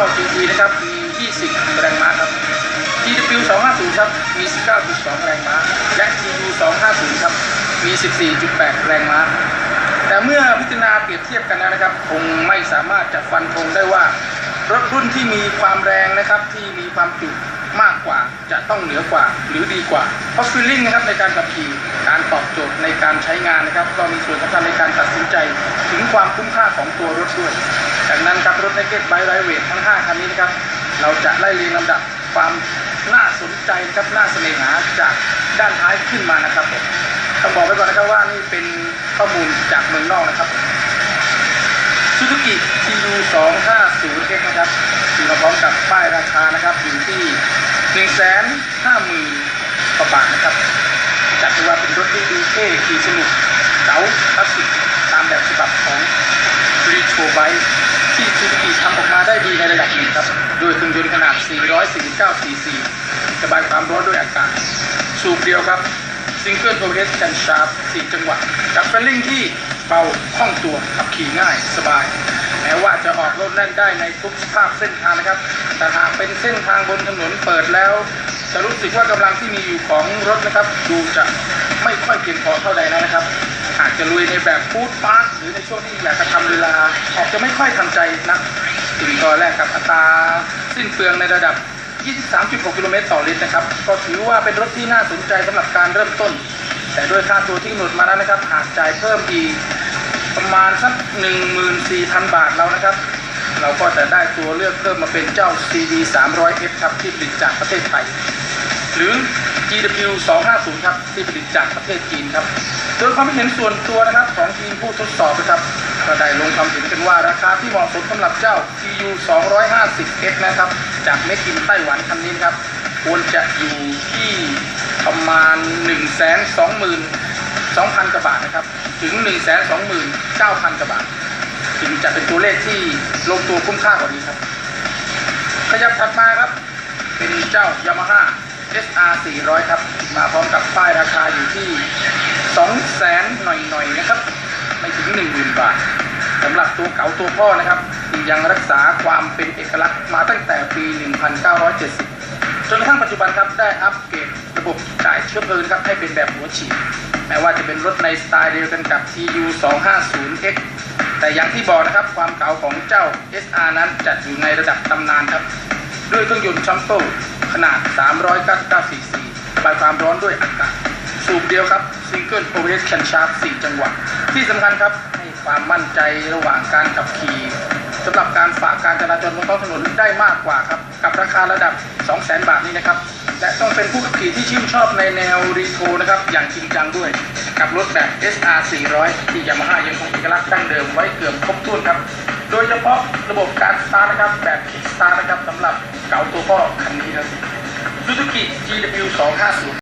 จ้า GT นะครับมี20 แรงม้าครับ GW 250ครับ มี 19.2 แรงม้า และ GU 250ครับ มี 14.8 แรงม้า แต่เมื่อพิจารณาเปรียบเทียบกันแล้วนะครับ คงไม่สามารถจะฟันธงได้ว่า รถรุ่นที่มีความแรงนะครับ ที่มีความจุ มากกว่าจะต้องเหนือกว่าหรือดีกว่า เพราะฟีลลิ่งนะครับในการขับขี่การตอบโจทย์ในการใช้งานนะครับ ก็มีส่วนสำคัญในการตัดสินใจถึงความคุ้มค่าของตัวรถด้วยดังนั้นครับรถในเกตไบไรเวททั้ง 5 คันนี้นะครับเราจะไล่เรียงลำดับความน่าสนใจนะครับน่าเสน่หาจากด้านท้ายขึ้นมานะครับผมต้องบอกไว้ก่อนนะครับว่านี่เป็นข้อมูลจากเมืองนอกนะครับซูซูกิ TU 2 5 0 x นะครับ พร้อมกับป้ายราคานะครับอยู่ที่1 5 0 0 0 0กว่าบาทนะครับจัดว่าเป็นรถที่ดูเท่ขี่สนุกเก๋าคลาสสิกตามแบบฉบับของรีโ o ไบที่ซูซูกิทำออกมาได้ดีในระดับหนึ่งครับด้วยเครื่องยนต์ขนาด 449 cc ระบายความร้อนด้วยอากาศ สูบเดียวครับซิงเกิลโอเร์เฮดกันชาร์ป4จังหวะกับเฟลลิ่งที่เบาคล่องตัวขับขี่ง่ายสบาย ม้ว่าจะออกรถแล่นได้ในทุกสภาพเส้นทางนะครับ แต่หากเป็นเส้นทางบนถนนเปิดแล้ว จะรู้สึกว่ากำลังที่มีอยู่ของรถนะครับ ดูจะไม่ค่อยเพียงพอเท่าใดนะครับหากจะลุยในแบบฟูดฟาสหรือในช่วงที่อยากจะทำเวลาออกจะไม่ค่อยทันใจนักถึงตอนแรกกับอัตราสิ้นเปลืองในระดับ 23.6 กิโลเมตรต่อลิตรนะครับ ก็ถือว่าเป็นรถที่น่าสนใจสำหรับการเริ่มต้น แต่ด้วยค่าตัวที่กำหนดมาแล้วนะครับ หากจ่ายเพิ่มอีก ประมาณสัก14,000บาทแล้วนะครับ เราก็จะได้ตัวเลือกเพิ่มมาเป็นเจ้า CD 300F ครับที่ผลิตจากประเทศไทย หรือ GW 250ครับที่ผลิตจากประเทศจีนครับโดยความเห็นส่วนตัวนะครับของทีมผู้ทดสอบนะครับก็ได้ลงความเห็นกันว่าราคาที่เหมาะสมสำหรับเจ้า GU 250F นะครับ จากเม็กินไต้หวันคันนี้นะครับควรจะอยู่ที่ประมาณ 1 2 2 0 0 0 กว่าบาทนะครับ ถึง 1 2 9 0 0 0กว่าบาท ถึงจะเป็นตัวเลขที่ลงตัวคุ้มค่ากว่านี้ครับ ขยับถัดมาครับ เป็นเจ้า Yamaha SR 400 ครับ มาพร้อมกับป้ายราคาอยู่ที่ 2 แสนหน่อยๆนะครับ ไม่ถึง 10,000 บาทสำหรับตัวเก๋าตัวพ่อนะครับยังรักษาความเป็นเอกลักษณ์มาตั้งแต่ปี 1970 จนกระทั่งปัจจุบันครับได้อัปเกรดระบบจ่ายเชื้อเพลิงครับให้เป็นแบบหัวฉีด แม้ว่าจะเป็นรถในสไตล์เดียวกันกับ TU 250X แต่อย่างที่บอกนะครับความเก๋าของเจ้า SR นั้นจัดอยู่ในระดับตำนานครับ ด้วยเครื่องยนต์ชัมโตขนาด 399 cc ระบายความร้อนด้วยอากาศสูบเดียวครับซิงเกิลโอเวอร์ชันชาร์ป4จังหวะ ที่สำคัญครับให้ความมั่นใจระหว่างการขับขี่สำหรับการฝากการจราจรบนท้องถนนได้มากกว่าครับ กับราคาระดับ 200,000 บาทนี้นะครับ และต้องเป็นผู้ขับขี่ที่ชื่นชอบในแนวรีโทนะครับ อย่างจริงจังด้วย กับรถแบบ SR 400ที่ยามาฮ่ายังคงเอกลักษณ์ดั้งเดิมไว้เกือบครบถ้วนครับ โดยเฉพาะระบบการสตาร์ทนะครับ แบบคิกสตาร์นะครับสำหรับเก่าตัวพ่อคันนี้ครับ Suzuki GW 250